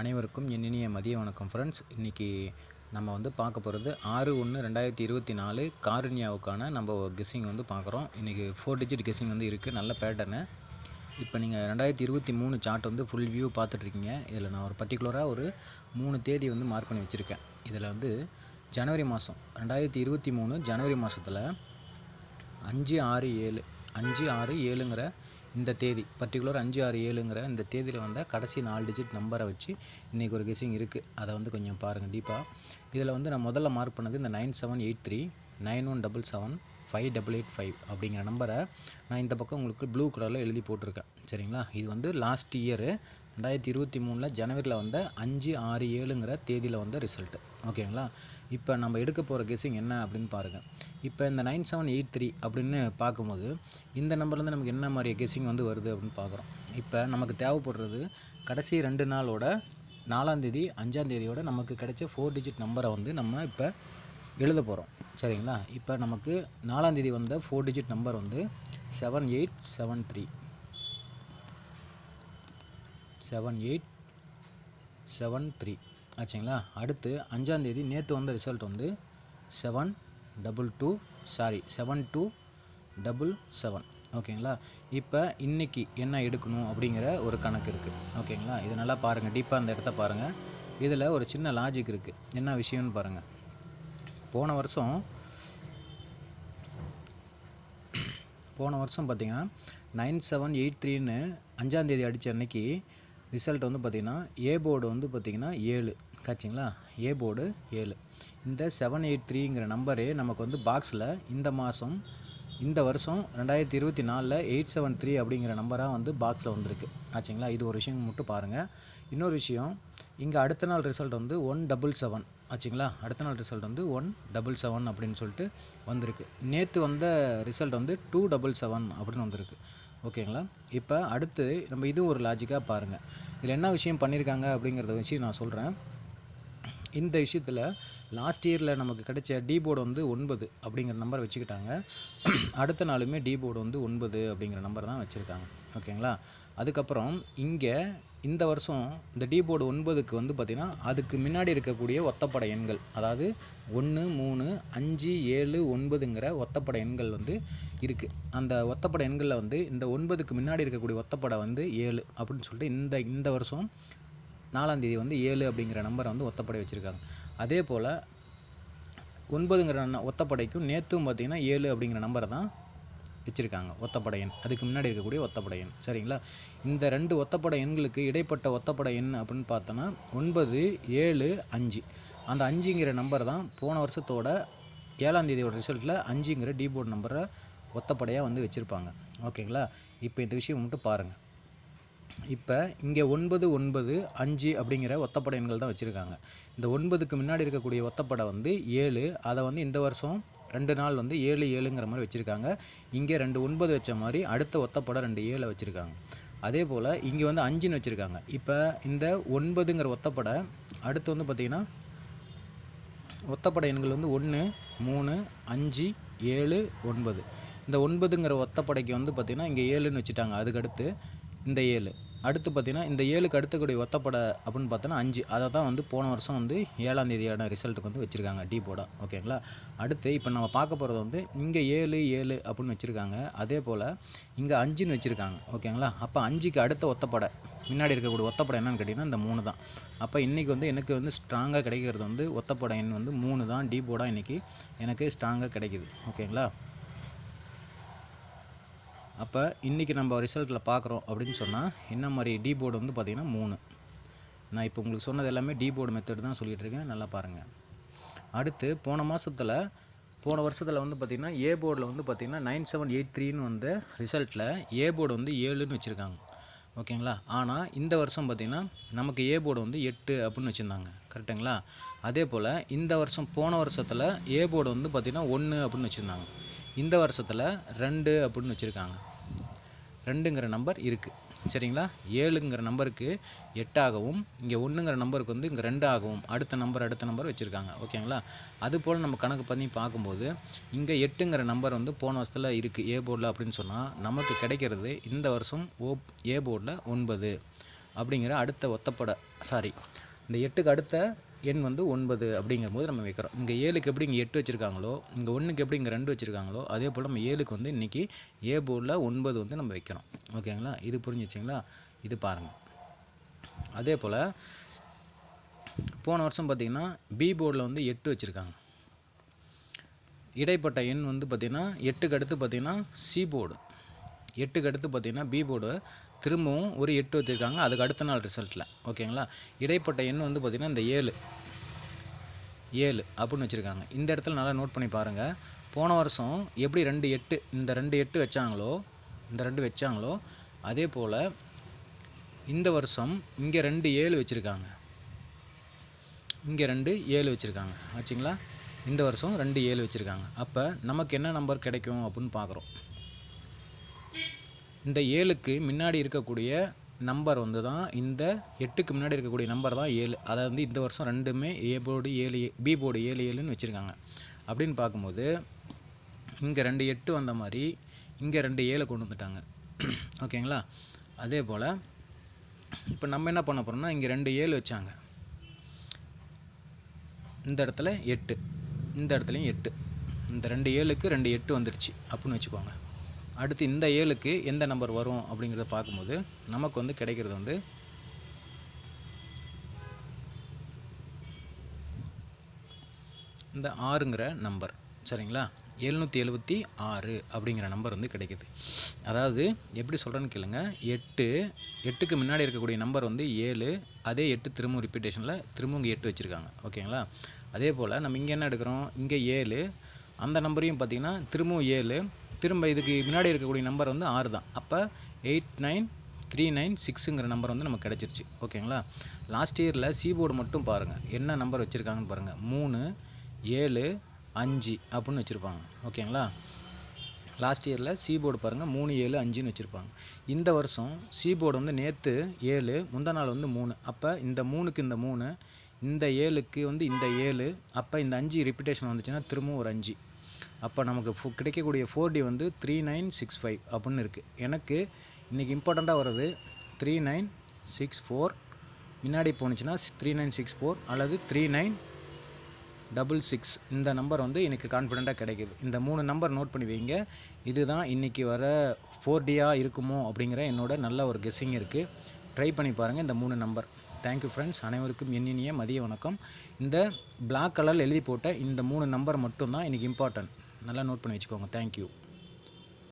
அனைவருக்கும் என் இனிய மதிய வணக்கம் ஃப்ரெண்ட்ஸ் இன்றைக்கி நம்ம வந்து பார்க்க போகிறது ஆறு ஒன்று ரெண்டாயிரத்தி இருபத்தி நாலு காருண்யாவுக்கான நம்ம கெஸ்ஸிங் வந்து பார்க்குறோம். இன்றைக்கி ஃபோர் டிஜிட் கெஸ்ஸிங் வந்து இருக்குது நல்ல பேட்டர்னு இப்போ நீங்கள் ரெண்டாயிரத்தி இருபத்தி மூணு சார்ட் வந்து ஃபுல் வியூ பார்த்துட்ருக்கீங்க. இதில் நான் ஒரு பர்டிகுலராக ஒரு மூணு தேதி வந்து மார்க் பண்ணி வச்சுருக்கேன். இதில் வந்து ஜனவரி மாதம் ரெண்டாயிரத்தி இருபத்தி மூணு ஜனவரி மாதத்தில் அஞ்சு ஆறு ஏழு அஞ்சு ஆறு ஏழுங்கிற இந்த தேதி பர்டிகுலர் அஞ்சு ஆறு ஏழுங்கிற இந்த தேதியில் வந்த கடைசி நாலு டிஜிட் நம்பரை வச்சு இன்றைக்கி ஒரு கெஸிங் இருக்குது அதை வந்து கொஞ்சம் பாருங்கள் டீப்பாக இதில் வந்து நான் முதல்ல மார்க் பண்ணது இந்த nine seven eight three nine one double seven five double eight five அப்படிங்கிற நம்பரை நான் இந்த பக்கம் உங்களுக்கு ப்ளூ கலரில் எழுதி போட்டிருக்கேன். சரிங்களா? இது வந்து லாஸ்ட் இயரு ரெண்டாயிரத்தி இருபத்தி மூணில் ஜனவரியில் வந்த அஞ்சு ஆறு ஏழுங்கிற தேதியில் வந்த ரிசல்ட்டு ஓகேங்களா? இப்போ நம்ம எடுக்க போகிற கெஸ்ஸிங் என்ன அப்படின்னு பாருங்கள் இப்போ இந்த நைன் செவன் எயிட் த்ரீ அப்படின்னு பார்க்கும்போது இந்த நம்பர்லேருந்து நமக்கு என்ன மாதிரி கெஸ்ஸிங் வந்து வருது அப்படின்னு பார்க்குறோம். இப்போ நமக்கு தேவைப்படுறது கடைசி ரெண்டு நாளோட நாலாந்தேதி அஞ்சாந்தேதியோட நமக்கு கிடைச்ச ஃபோர் டிஜிட் நம்பரை வந்து நம்ம இப்போ எழுத போகிறோம் சரிங்களா? இப்போ நமக்கு நாலாந்தேதி வந்த ஃபோர் டிஜிட் நம்பர் வந்து seven eight seven three seven eight seven three ஆச்சுங்களா? அடுத்து அஞ்சாந்தேதி நேற்று வந்த ரிசல்ட் வந்து seven double two sorry seven two double seven ஓகேங்களா? இப்போ இன்றைக்கி என்ன எடுக்கணும் அப்படிங்கிற ஒரு கணக்கு இருக்குது ஓகேங்களா? இதை நல்லா பாருங்கள் டீப்பாக அந்த இடத்த பாருங்கள் இதில் ஒரு சின்ன லாஜிக் இருக்குது என்ன விஷயம்னு பாருங்கள் போன வருஷம் போன வருஷம் பார்த்தீங்கன்னா நைன் செவன் எயிட் த்ரீன்னு அஞ்சாந்தேதி அடித்த அன்னைக்கு ரிசல்ட் வந்து பார்த்திங்கன்னா ஏ போர்டு வந்து பார்த்திங்கன்னா ஏழு. காட்சிங்களா? ஏ போர்டு ஏழு. இந்த செவன் எயிட் த்ரீங்கிற நம்பரே நமக்கு வந்து பாக்ஸில் இந்த மாதம் இந்த வருஷம் ரெண்டாயிரத்தி இருபத்தி நாலில் எயிட் செவன் த்ரீ அப்படிங்கிற நம்பராக வந்து பாக்ஸில் வந்திருக்கு. ஆச்சுங்களா? இது ஒரு விஷயம் மட்டும் பாருங்கள் இன்னொரு விஷயம் இங்கே அடுத்த நாள் ரிசல்ட் வந்து ஒன் டபுள் செவன் ஆச்சுங்களா? அடுத்த நாள் ரிசல்ட் வந்து ஒன் டபுள் செவன் அப்படின்னு சொல்லிட்டு வந்திருக்கு. நேற்று வந்த ரிசல்ட் வந்து டூ டபுள் செவன் அப்படின்னு வந்திருக்கு. ஓகேங்களா? இப்போ அடுத்து நம்ம இது ஒரு லாஜிக்காக பாருங்கள் இதில் என்ன விஷயம் பண்ணியிருக்காங்க அப்படிங்கிறத வச்சு நான் சொல்கிறேன் இந்த விஷயத்தில் லாஸ்ட் இயரில் நமக்கு கிடைச்ச டி போர்டு வந்து ஒன்பது அப்படிங்கிற நம்பர் வச்சுக்கிட்டாங்க. அடுத்த நாளுமே டி போர்டு வந்து ஒன்பது அப்படிங்கிற நம்பர் தான் வச்சுருக்காங்க. ஓகேங்களா? அதுக்கப்புறம் இங்கே இந்த வருஷம் இந்த டி போர்டு ஒன்பதுக்கு வந்து பார்த்திங்கன்னா அதுக்கு முன்னாடி இருக்கக்கூடிய ஒத்தப்படை எண்கள் அதாவது ஒன்று மூணு அஞ்சு ஏழு ஒன்பதுங்கிற ஒத்தப்படை எண்கள் வந்து இருக்குது அந்த ஒத்தப்படை எண்களில் வந்து இந்த ஒன்பதுக்கு முன்னாடி இருக்கக்கூடிய ஒத்தப்படை வந்து ஏழு அப்படின்னு சொல்லிட்டு இந்த இந்த வருஷம் நாலாந்தேதி வந்து ஏழு அப்படிங்கிற நம்பரை வந்து ஒத்தப்படை வச்சுருக்காங்க. அதே போல் ஒன்பதுங்கிற ஒத்தப்படைக்கும் நேற்றும் பார்த்திங்கன்னா ஏழு அப்படிங்கிற நம்பரை தான் வச்சுருக்காங்க. ஒத்தப்படை எண். அதுக்கு முன்னாடி இருக்கக்கூடிய ஒத்தப்படை எண். சரிங்களா? இந்த ரெண்டு ஒத்தப்படை எண்களுக்கு இடைப்பட்ட ஒத்தப்படை எண் அப்படின்னு பார்த்தோன்னா ஒன்பது ஏழு அஞ்சு. அந்த அஞ்சுங்கிற நம்பர் தான் போன வருஷத்தோட ஏழாம் தேதியோட ரிசல்ட்டில் அஞ்சுங்கிற டிபோர்ட் நம்பரை ஒத்தப்படையாக வந்து வச்சுருப்பாங்க. ஓகேங்களா? இப்போ இந்த விஷயம் மட்டும் பாருங்கள் இப்போ இங்கே ஒன்பது ஒன்பது அஞ்சு அப்படிங்கிற ஒத்தப்படை எண்கள் தான் வச்சுருக்காங்க. இந்த ஒன்பதுக்கு முன்னாடி இருக்கக்கூடிய ஒத்தப்படை வந்து ஏழு அதை வந்து இந்த வருஷம் ரெண்டு நாள் வந்து ஏழு ஏழுங்கிற மாதிரி வச்சுருக்காங்க. இங்கே ரெண்டு ஒன்பது வச்ச மாதிரி அடுத்த ஒத்தப்படை ரெண்டு ஏழை வச்சுருக்காங்க. அதே போல் இங்கே வந்து அஞ்சுன்னு வச்சுருக்காங்க. இப்போ இந்த ஒன்பதுங்கிற ஒத்தப்படை அடுத்து வந்து பார்த்திங்கன்னா ஒத்தப்படை எண்கள் வந்து ஒன்று மூணு அஞ்சு ஏழு ஒன்பது. இந்த ஒன்பதுங்கிற ஒத்தப்படைக்கு வந்து பார்த்திங்கன்னா இங்கே ஏழுன்னு வச்சுட்டாங்க. அதுக்கடுத்து இந்த ஏழு. அடுத்து பார்த்திங்கன்னா இந்த ஏழுக்கு அடுத்தக்கூடிய ஒத்தப்படை அப்படின்னு பார்த்தோன்னா அஞ்சு. அதை தான் வந்து போன வருஷம் வந்து ஏழாம் தேதியான ரிசல்ட்டுக்கு வந்து வச்சுருக்காங்க டி போர்டாக ஓகேங்களா அடுத்து இப்போ நம்ம பார்க்க போகிறது வந்து இங்கே ஏழு ஏழு அப்படின்னு வச்சுருக்காங்க. அதே போல் இங்கே அஞ்சுன்னு வச்சுருக்காங்க. ஓகேங்களா அப்போ அஞ்சுக்கு அடுத்த ஒத்தப்படை. முன்னாடி இருக்கக்கூடிய ஒத்தப்படை என்னென்னு கேட்டிங்கன்னா இந்த மூணு தான். அப்போ இன்றைக்கி வந்து எனக்கு வந்து ஸ்ட்ராங்காக கிடைக்கிறது வந்து ஒத்தப்படை எண் வந்து மூணு தான். டி போர்டாக இன்றைக்கி எனக்கு ஸ்ட்ராங்காக கிடைக்கிது. ஓகேங்களா அப்போ இன்றைக்கி நம்ம ரிசல்ட்டில் பார்க்குறோம் அப்படின்னு சொன்னால் என்ன மாதிரி டி போர்டு வந்து பார்த்திங்கன்னா மூணு. நான் இப்போ உங்களுக்கு சொன்னது எல்லாமே டி போர்டு மெத்தட் தான் சொல்லிகிட்டு இருக்கேன். நல்லா பாருங்கள் அடுத்து போன மாதத்தில் போன வருஷத்தில் வந்து பார்த்திங்கன்னா ஏ போர்டில் வந்து பார்த்திங்கன்னா நைன் செவன் எயிட் த்ரீன்னு வந்து ரிசல்ட்டில் ஏ போர்டு வந்து ஏழுன்னு வச்சுருக்காங்க. ஓகேங்களா? ஆனால் இந்த வருஷம் பார்த்திங்கன்னா நமக்கு ஏ போர்டு வந்து எட்டு அப்படின்னு வச்சுருந்தாங்க. கரெக்டுங்களா? அதே போல் இந்த வருஷம் போன வருஷத்தில் ஏ போர்டு வந்து பார்த்திங்கன்னா ஒன்று அப்படின்னு வச்சுருந்தாங்க. இந்த வருஷத்தில் ரெண்டு அப்படின்னு வச்சுருக்காங்க. ரெண்டுங்கிற நம்பர் இருக்குது சரிங்களா? ஏழுங்கிற நம்பருக்கு எட்டாகவும் இங்கே ஒன்றுங்கிற நம்பருக்கு வந்து இங்கே ரெண்டு ஆகவும் அடுத்த நம்பர் அடுத்த நம்பர் வச்சுருக்காங்க. ஓகேங்களா? அதுபோல் நம்ம கணக்கு பண்ணி பார்க்கும்போது இங்கே எட்டுங்கிற நம்பர் வந்து போன வருஷத்தில் இருக்குது ஏ போர்டில் அப்படின்னு சொன்னால் நமக்கு கிடைக்கிறது இந்த வருஷம் ஓ ஏ போர்டில் ஒன்பது. அப்படிங்கிற அடுத்த ஒத்தப்பட சாரி இந்த எட்டுக்கு அடுத்த எண் வந்து ஒன்பது அப்படிங்கும்போது நம்ம வைக்கிறோம். இங்கே ஏழுக்கு எப்படி இங்கே எட்டு வச்சுருக்காங்களோ இங்கே ஒன்றுக்கு எப்படி இங்கே ரெண்டு வச்சுருக்காங்களோ அதே போல் நம்ம ஏழுக்கு வந்து இன்றைக்கி ஏ போர்டில் ஒன்பது வந்து நம்ம வைக்கிறோம். ஓகேங்களா? இது புரிஞ்சிச்சிங்களா? இது பாருங்கள் அதே போல் போன வருஷம் பார்த்திங்கன்னா பி போர்டில் வந்து எட்டு வச்சுருக்காங்க. இடைப்பட்ட எண் வந்து பார்த்திங்கன்னா எட்டுக்கு அடுத்து பார்த்திங்கன்னா சி போர்டு எட்டுக்கு அடுத்து பார்த்தீங்கன்னா பி போர்டு திரும்பவும் ஒரு எட்டு வச்சுருக்காங்க. அதுக்கு அடுத்த நாள் ரிசல்ட்டில் ஓகேங்களா? இடைப்பட்ட எண் வந்து பார்த்திங்கன்னா இந்த ஏழு. ஏழு அப்படின்னு வச்சுருக்காங்க. இந்த இடத்துல நல்லா நோட் பண்ணி பாருங்கள் போன வருஷம் எப்படி ரெண்டு எட்டு இந்த ரெண்டு எட்டு வச்சாங்களோ இந்த ரெண்டு வச்சாங்களோ அதே போல் இந்த வருஷம் இங்கே ரெண்டு ஏழு வச்சுருக்காங்க. இங்கே ரெண்டு ஏழு வச்சுருக்காங்க. ஆச்சுங்களா? இந்த வருஷம் ரெண்டு ஏழு வச்சுருக்காங்க. அப்போ நமக்கு என்ன நம்பர் கிடைக்கும் அப்படின்னு பார்க்குறோம். இந்த ஏழுக்கு முன்னாடி இருக்கக்கூடிய நம்பர் வந்து தான் இந்த எட்டுக்கு முன்னாடி இருக்கக்கூடிய நம்பர் தான் ஏழு. அதை வந்து இந்த வருஷம் ரெண்டுமே ஏ போர்டு ஏழு பி போர்டு ஏழு ஏழுன்னு வச்சுருக்காங்க. அப்படின்னு பார்க்கும்போது இங்கே ரெண்டு எட்டு வந்த மாதிரி இங்கே ரெண்டு ஏழை கொண்டு வந்துட்டாங்க. ஓகேங்களா? அதே போல் இப்போ நம்ம என்ன பண்ண போகிறோம்னா இங்கே ரெண்டு ஏழு வச்சாங்க. இந்த இடத்துல எட்டு. இந்த இடத்துலையும் எட்டு. இந்த ரெண்டு ஏழுக்கு ரெண்டு எட்டு வந்துடுச்சு அப்படின்னு வச்சுக்கோங்க. அடுத்து இந்த ஏழுக்கு எந்த நம்பர் வரும் அப்படிங்கிறத பார்க்கும்போது நமக்கு வந்து கிடைக்கிறது வந்து இந்த ஆறுங்கிற நம்பர் சரிங்களா? எழுநூற்றி எழுபத்தி ஆறு அப்படிங்கிற நம்பர் வந்து கிடைக்குது. அதாவது எப்படி சொல்கிறேன்னு கேளுங்க. எட்டு எட்டுக்கு முன்னாடி இருக்கக்கூடிய நம்பர் வந்து ஏழு அதே எட்டு திரும்பவும் ரிப்பீட்டேஷனில் திரும்பவும் இங்கே எட்டு வச்சுருக்காங்க. ஓகேங்களா? அதே போல் நம்ம இங்கே என்ன எடுக்கிறோம்? இங்கே ஏழு. அந்த நம்பரையும் பார்த்திங்கன்னா திரும்பவும் ஏழு திரும்ப இதுக்கு முன்னாடி இருக்கக்கூடிய நம்பர் வந்து ஆறு தான். அப்போ எயிட் நைன் த்ரீ நைன் சிக்ஸுங்கிற நம்பர் வந்து நமக்கு கிடச்சிருச்சு. ஓகேங்களா லாஸ்ட் இயரில் சி போர்டு மட்டும் பாருங்கள் என்ன நம்பர் வச்சுருக்காங்கன்னு பாருங்கள் மூணு ஏழு அஞ்சு அப்படின்னு வச்சுருப்பாங்க. ஓகேங்களா லாஸ்ட் இயரில் சி போர்டு பாருங்கள் மூணு ஏழு அஞ்சுன்னு வச்சுருப்பாங்க. இந்த வருஷம் சி போர்டு வந்து நேற்று ஏழு முந்தா நாள் வந்து மூணு. அப்போ இந்த மூணுக்கு இந்த மூணு இந்த ஏழுக்கு வந்து இந்த ஏழு அப்போ இந்த அஞ்சு ரிப்பிட்டேஷன் வந்துச்சுன்னா திரும்பவும் ஒரு அஞ்சு. அப்போ நமக்கு ஃபோ கிடைக்கக்கூடிய ஃபோர் டி வந்து த்ரீ நைன் சிக்ஸ் ஃபைவ் அப்படின்னு இருக்குது எனக்கு இன்றைக்கி இம்பார்ட்டண்ட்டாக வர்றது த்ரீ நைன் சிக்ஸ் ஃபோர் முன்னாடி போணுச்சுன்னா த்ரீ நைன் சிக்ஸ் ஃபோர் அல்லது த்ரீ நைன் டபுள் சிக்ஸ் இந்த நம்பர் வந்து எனக்கு கான்ஃபிடெண்ட்டாக கிடைக்குது. இந்த மூணு நம்பர் நோட் பண்ணி வைங்க. இதுதான் இன்றைக்கி வர ஃபோர் டியாக இருக்குமோ அப்படிங்கிற என்னோட நல்ல ஒரு கெஸ்ஸிங் இருக்குது ட்ரை பண்ணி பாருங்கள் இந்த மூணு நம்பர் தேங்க்யூ ஃப்ரெண்ட்ஸ் அனைவருக்கும் எண்ணினிய மதிய வணக்கம். இந்த பிளாக் கலரில் எழுதி போட்ட இந்த மூணு நம்பர் மட்டும்தான் இன்றைக்கி இம்பார்ட்டன்ட் நல்லா நோட் பண்ணி வச்சுக்கோங்க. தேங்க்யூ